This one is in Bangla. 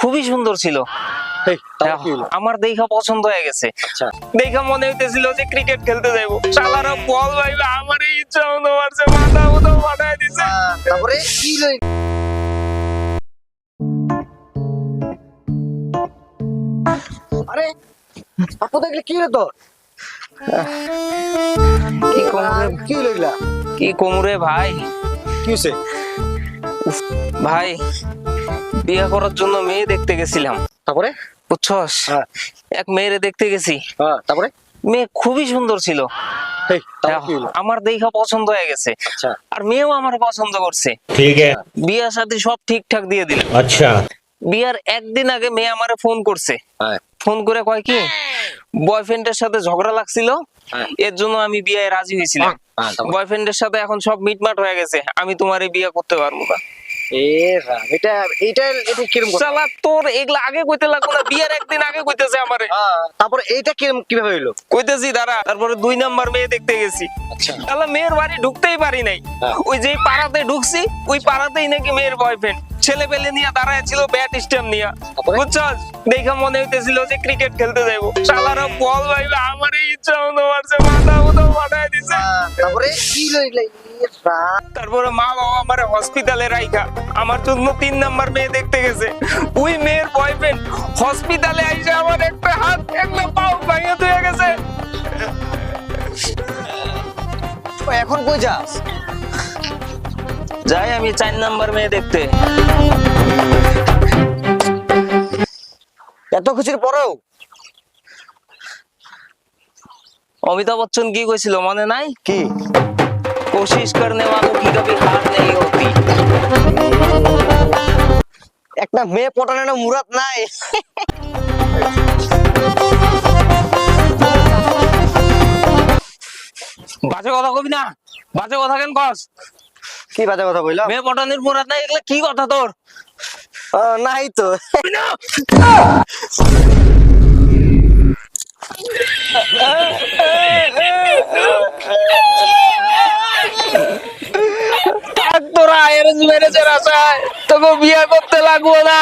খুবই সুন্দর ছিল? আমার দেখা পছন্দ হয়ে গেছে। আচ্ছা। দেখা মনে হইতেছিল যে ক্রিকেট খেলতে যাইবো। শালারা বল ভাইবে আমার ইচ্ছা মতো মারছে মাথা মতো ফাটাই দিছে। তারপরে কি? আরে আপু দেখলে কি তোর? কি কোমরে কি এগুলা? কি কোমরে ভাই? কি হয়েছে ভাই বিয়ে করার জন্য মেয়ে দেখতে গেছিলাম। তারপরে? বুঝছস? হ্যাঁ। এক দেখতে গেছি। হ্যাঁ, তারপরে? মেয়ে খুবই সুন্দর ছিল। আমার দেখা পছন্দ হয়ে গেছে। আচ্ছা। আর মেয়েও আমার পছন্দ করছে। ঠিক আছে। বিয়ের সাথে সব ঠিকঠাক দিয়ে দিল। আচ্ছা। বিয়ার একদিন আগে মেয়ে আমারে ফোন করছে। হ্যাঁ। ফোন করে কয় কি বয়ফ্রেন্ডের সাথে ঝগড়া লাগছিল এর জন্য আমি বিয়ে রাজি হয়েছিলাম। হ্যাঁ, তারপর? বয়ফ্রেন্ডের সাথে এখন সব মিটমাট হয়ে গেছে। আমি তোমার এই বিয়ে করতে পারব না। এটা এটা এটা কিরম কথা? তোর এগুলা আগে কইতে লাগবো না বিয়ের একদিন আগে কইতেছে আমারে। হ্যাঁ, তারপরে এইটা কিরম কীভাবে হইল? কইতেছি দাঁড়া তারপরে দুই নাম্বার মেয়ে দেখতে গেছি। আচ্ছা। তাহলে মেয়ের বাড়ি ঢুকতেই পারি নাই। হ্যাঁ। ওই যে পাড়াতে ঢুকছি ওই পাড়াতেই নাকি মেয়ের বয়ফ্রেন্ড ছেলে পেলে নিয়ে দাঁড়ায় ছিল ব্যাট স্ট্যাম্প নিয়ে? বুঝছস? দেখা মনে হইতেছিল যে ক্রিকেট খেলতে যাইবো। শালারা বল ভাইবে আমার ইচ্ছা মতো মারছে মাথা মতো ফাটাই দিছে। তারপরে? কি হলো এগুলা তারপরে মা বাবা আমার হসপিটালে রাইখা। আমার জন্য তিন নাম্বার মেয়ে দেখতে গেছে। ওই মেয়ের বয়ফ্রেন্ড হসপিটালে আইসে আমার একটা হাত একটা পাও ভাঙে তুই গেছে। ও, এখন কই যাস? যাই আমি চার নাম্বার মেয়ে দেখতে এত কিছুর পরেও অমিতাভ বচ্চন কি কইছিল মনে নাই কি कोशिश करने वालों की कभी हार नहीं होती একটা মেয়ে পটানোর না মুরাদ নাই বাজে কথা কবি না বাজে কথা কেন কস কি বাজে কথা বললাম মেয়ে পটানির মুরাদ নাই এগুলা কি কথা তোর? নাই তো। তোরা অ্যারেঞ্জ ম্যারেজের আশায় তোকে বিয়ে করতে লাগবো না।